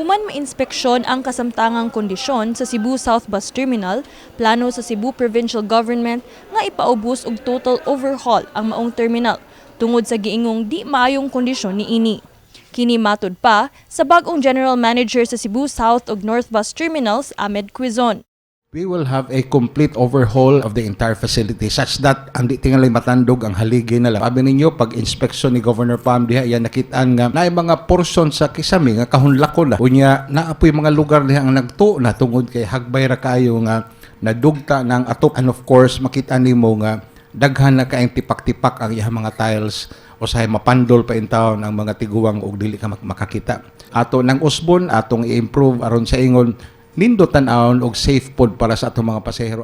Human mainspeksyon ang kasamtangang kondisyon sa Cebu South Bus Terminal, plano sa Cebu Provincial Government nga ipaubos og total overhaul ang maong terminal tungod sa giingong di maayong kondisyon ni ini. Kini matud pa sa bagong General Manager sa Cebu South ug North Bus Terminals, Ahmed Quizon. We will have a complete overhaul of the entire facility such that ang tingalay matandog ang haligi na lang. Sabi ninyo, pag inspection ni Governor Pam diha, yan nakitaan nga na mga portion sa kisami nga kahunlako na. Unya, naapoy mga lugar diha ang nagto na tungod kay hagbay ra kayo nga nadugta ng atop. And of course, makita nimo nga daghan na kaayong tipak-tipak ang iyang mga tiles o sa mapandol pa in town ang mga tiguang og dili ka mak- makakita. Ato nang usbon atong i-improve aron sa ingon nindo tan-awon og safe pod para sa atong mga pasahero.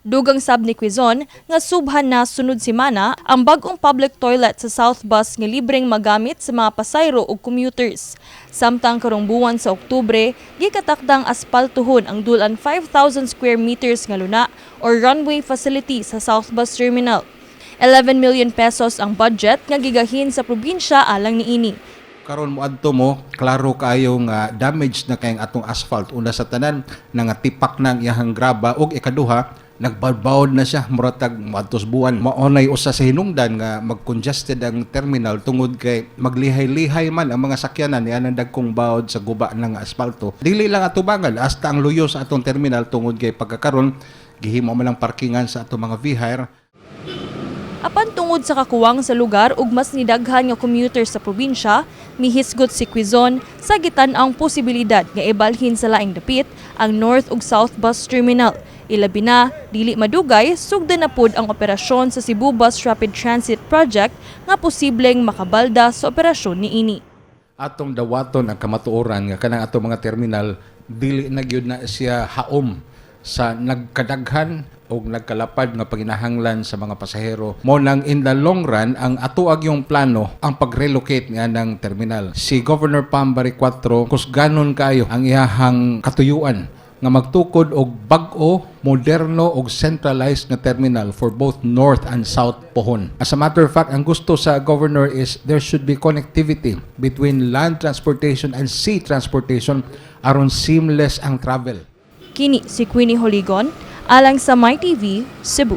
Dugang sab ni Quizon nga subhan na sunod simana ang bagong public toilet sa South Bus nga libreng magamit sa mga pasayro ug commuters. Samtang karong buwan sa Oktubre, gikatakdang aspaltuhon ang dulan 5,000 square meters nga luna or runway facility sa South Bus Terminal. 11 million pesos ang budget nga gigahin sa probinsya alang niini. Karon mo adto mo klaro kayo nga damage na kayong atong asphalt. Una sa tanan na nga tipak nang iyahang graba ug ikaduha nagbabawod na siya muratag moadtos buwan. Maunay usa sa hinungdan nga mag-congested ang terminal tungod kay maglihay-lihay man ang mga sakyanan. Niya ang dagkong bawod sa guba ng asfalto. Dili lang atubangan hasta ang luyo sa atong terminal tungod kay pagkakaron gihimo man ang parkingan sa atong mga V-hire Apan tungod sa kakuwang sa lugar ug mas nidaghan nga commuter sa probinsya, mihisgot si Quizon sa gitan ang posibilidad nga ibalhin sa laing dapit ang North ug South Bus Terminal. Ilabi na, dili madugay, sugda na pud ang operasyon sa Cebu Bus Rapid Transit Project nga posibleng makabalda sa operasyon ni ini. atong dawaton ang kamatuoran nga kanang atong mga terminal dili na gyud na siya haom sa nagkadaghan o nagkalapad nga paginahanglan sa mga pasahero. Mo nang in the long run, ang atuag yung plano ang pag-relocate nga ng terminal. Si Governor Pambari 4, kus ganon kayo ang iyahang katuyuan nga magtukod og bag-o, moderno og centralized nga terminal for both north and south pohon. As a matter of fact, ang gusto sa governor is there should be connectivity between land transportation and sea transportation aron seamless ang travel. Kini si Queenie Holigon, alang sa MyTV, Cebu.